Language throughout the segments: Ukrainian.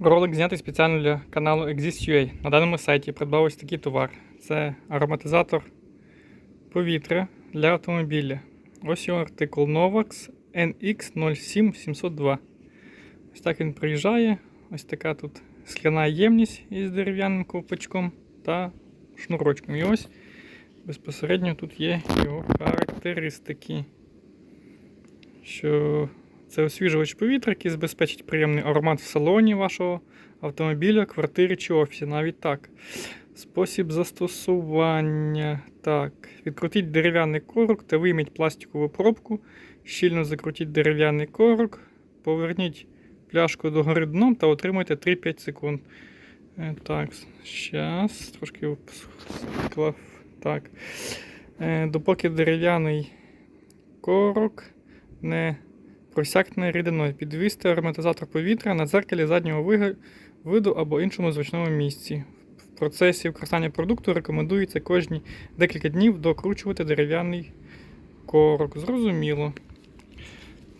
Ролик знятий спеціально для каналу Exist.ua. На даному сайті придбав ось такий товар. Це ароматизатор повітря для автомобіля. Ось його артикул Novax NX07702. Ось так він приїжджає. Ось така тут скляна ємність із дерев'яним ковпачком та шнурочком. І ось безпосередньо тут є його характеристики. Що це освіжувач повітря, який забезпечить приємний аромат в салоні вашого автомобіля, квартирі чи офісі. Навіть так. Спосіб застосування. Так. Відкрутіть дерев'яний корок та вийміть пластикову пробку. Щільно закрутіть дерев'яний корок. Поверніть пляшку догори дном та отримуйте 3-5 секунд. Е, Так, зараз трошки склав. Так. Е, Допоки дерев'яний корок не просякне рідиною. Підвісти ароматизатор повітря на дзеркалі заднього виду або іншому зручному місці. В процесі використання продукту рекомендується кожні декілька днів докручувати дерев'яний корок. Зрозуміло.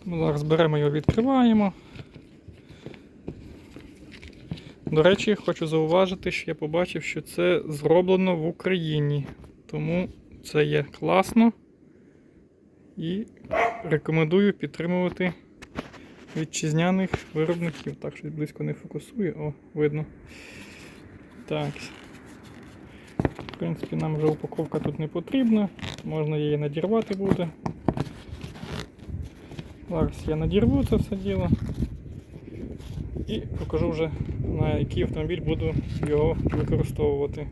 Тому зараз беремо його, відкриваємо. До речі, хочу зауважити, що я побачив, що це зроблено в Україні. Тому це є класно. І рекомендую підтримувати вітчизняних виробників. Так, щось близько не фокусує, о, видно. Так. В принципі, нам вже упаковка тут не потрібна, можна її надірвати буде. Зараз я надірву це все діло і покажу вже на який автомобіль буду його використовувати.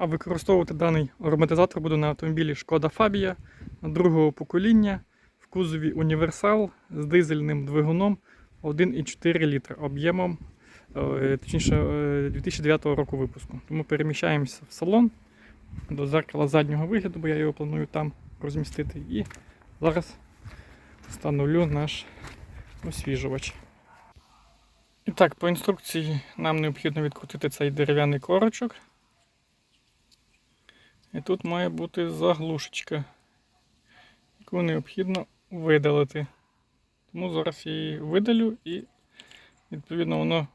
А використовувати даний ароматизатор буду на автомобілі Шкода Фабія другого покоління в кузові універсал з дизельним двигуном 1,4 літра об'ємом е, точніше, е, 2009 року випуску. Тому переміщаємося в салон до зеркала заднього вигляду, бо я його планую там розмістити. І зараз встановлю наш освіжувач. І так, по інструкції нам необхідно відкрутити цей дерев'яний корочок. І тут має бути заглушечка, яку необхідно видалити. Тому зараз я її видалю і відповідно воно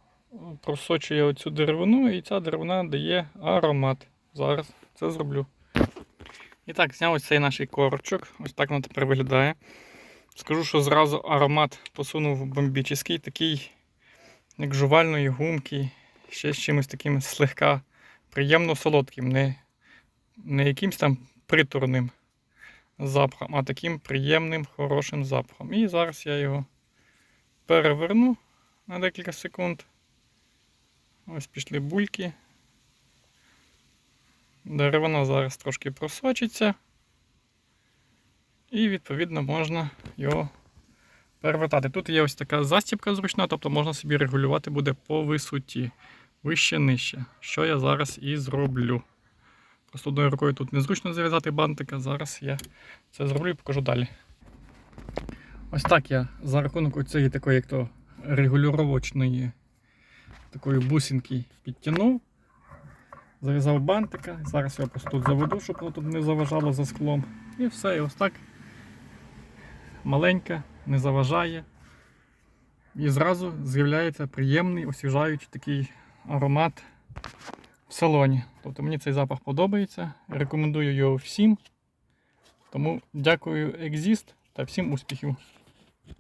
просочує оцю деревину і ця деревина дає аромат. Зараз це зроблю. І так, зняв ось цей наш корочок. Ось так воно тепер виглядає. Скажу, що зразу аромат посунув бомбічний, такий, як жувальної гумки, ще з чимось таким слегка приємно солодким. Не не якимсь там приторним запахом, а таким приємним, хорошим запахом. І зараз я його переверну на декілька секунд. Ось пішли бульки. Деревина зараз трошки просочиться. І відповідно можна його перевертати. Тут є ось така застібка зручна, тобто можна собі регулювати буде по висоті. Вище нижче. Що я зараз і зроблю. Просто одною рукою тут незручно зав'язати бантика. Зараз я це зроблю і покажу далі. Ось так я за рахунок цієї такої, як то регулювачної такої бусинки підтягнув. Зав'язав бантика. Зараз я просто тут заведу, щоб воно тут не заважало за склом. І все, і ось так маленька, не заважає. І зразу з'являється приємний, освіжаючий такий аромат салоні. Тобто мені цей запах подобається. Рекомендую його всім. Тому дякую Exist та всім успіхів.